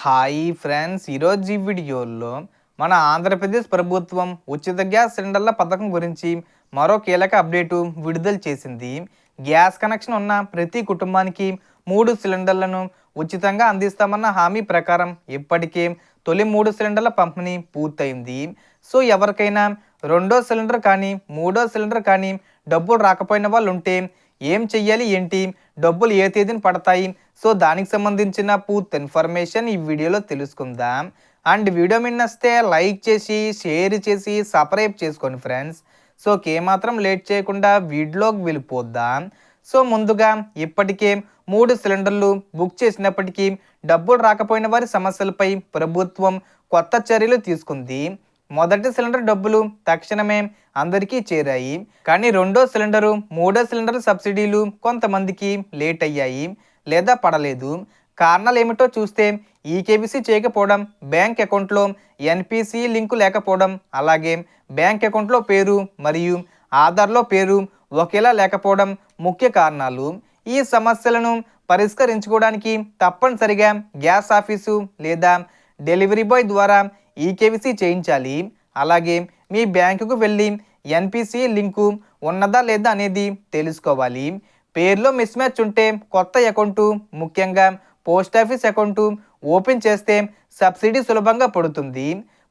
Hi friends ఈరోజు ఈ వీడియోలో మన ఆంధ్రప్రదేశ్ ప్రభుత్వం ఉచిత గ్యాస్ సిలిండర్ల పథకం గురించి మరో కీలక అప్డేటు విడుదల చేసింది. గ్యాస్ కనెక్షన్ ఉన్న ప్రతి కుటుంబానికి మూడు సిలిండర్లను ఉచితంగా అందిస్తామన్న హామీ ప్రకారం ఇప్పటికే తొలి మూడు సిలిండర్ల పంపిణీ పూర్తయింది. సో ఎవరికైనా రెండో సిలిండర్ కానీ మూడో సిలిండర్ కానీ డబ్బులు రాకపోయిన వాళ్ళు ఉంటే ఏం చెయ్యాలి ఏంటి? డబ్బులు ఏ తేదీన పడతాయి? సో దానికి సంబంధించిన పూర్తి ఇన్ఫర్మేషన్ ఈ వీడియోలో తెలుసుకుందాం. అండ్ వీడియో మీద నస్తే లైక్ చేసి షేర్ చేసి సబ్స్క్రైబ్ చేసుకోండి ఫ్రెండ్స్. సో ఏమాత్రం లేట్ చేయకుండా వీడియోకి వెళ్ళిపోద్దాం సో ముందుగా ఇప్పటికే మూడు సిలిండర్లు బుక్ చేసినప్పటికీ డబ్బులు రాకపోయిన వారి సమస్యలపై ప్రభుత్వం కొత్త చర్యలు తీసుకుంది. మొదటి సిలిండర్ డబ్బులు తక్షణమే అందరికీ చేరాయి. కానీ రెండో సిలిండరు మూడో సిలిండర్ సబ్సిడీలు కొంతమందికి లేట్ అయ్యాయి లేదా పడలేదు. కారణాలు ఏమిటో చూస్తే ఈకేబీసీ చేయకపోవడం బ్యాంక్ అకౌంట్లో ఎన్పిసి లింకు లేకపోవడం అలాగే బ్యాంక్ అకౌంట్లో పేరు మరియు ఆధార్లో పేరు ఒకేలా లేకపోవడం ముఖ్య కారణాలు. ఈ సమస్యలను పరిష్కరించుకోవడానికి తప్పనిసరిగా గ్యాస్ ఆఫీసు లేదా డెలివరీ బాయ్ ద్వారా ఈకేవీసీ చేయించాలి. అలాగే మీ బ్యాంకుకు వెళ్ళి ఎన్పిసి లింకు ఉన్నదా లేదా అనేది తెలుసుకోవాలి. పేర్లో మిస్ మ్యాచ్ ఉంటే కొత్త అకౌంటు ముఖ్యంగా పోస్ట్ ఆఫీస్ అకౌంటు ఓపెన్ చేస్తే సబ్సిడీ సులభంగా పడుతుంది.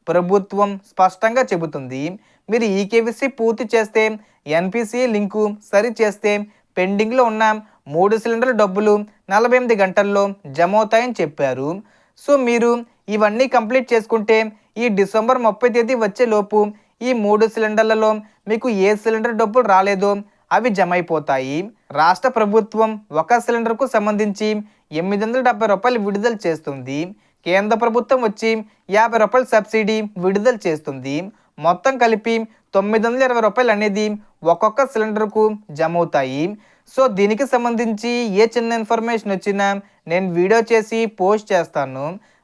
ప్రభుత్వం స్పష్టంగా చెబుతుంది. మీరు ఈకేవీసీ పూర్తి చేస్తే ఎన్పిసి లింకు సరి చేస్తే పెండింగ్లో ఉన్న మూడు సిలిండర్ల డబ్బులు నలభై ఎనిమిది గంటల్లో జమ అవుతాయని చెప్పారు. సో మీరు ఇవన్నీ కంప్లీట్ చేసుకుంటే ఈ డిసెంబర్ ముప్పై తేదీ వచ్చే లోపు ఈ మూడు సిలిండర్లలో మీకు ఏ సిలిండర్ డబ్బులు రాలేదో అవి జమ అయిపోతాయి రాష్ట్ర ప్రభుత్వం ఒక సిలిండర్కు సంబంధించి ఎనిమిది వందల డెబ్బై రూపాయలు విడుదల చేస్తుంది. కేంద్ర ప్రభుత్వం వచ్చి యాభై రూపాయల సబ్సిడీ విడుదల చేస్తుంది. మొత్తం కలిపి తొమ్మిది వందల ఇరవై రూపాయలు అనేది ఒక్కొక్క సిలిండర్కు జమ అవుతాయి సో దీనికి సంబంధించి ఏ చిన్న ఇన్ఫర్మేషన్ వచ్చినా నేను వీడియో చేసి పోస్ట్ చేస్తాను.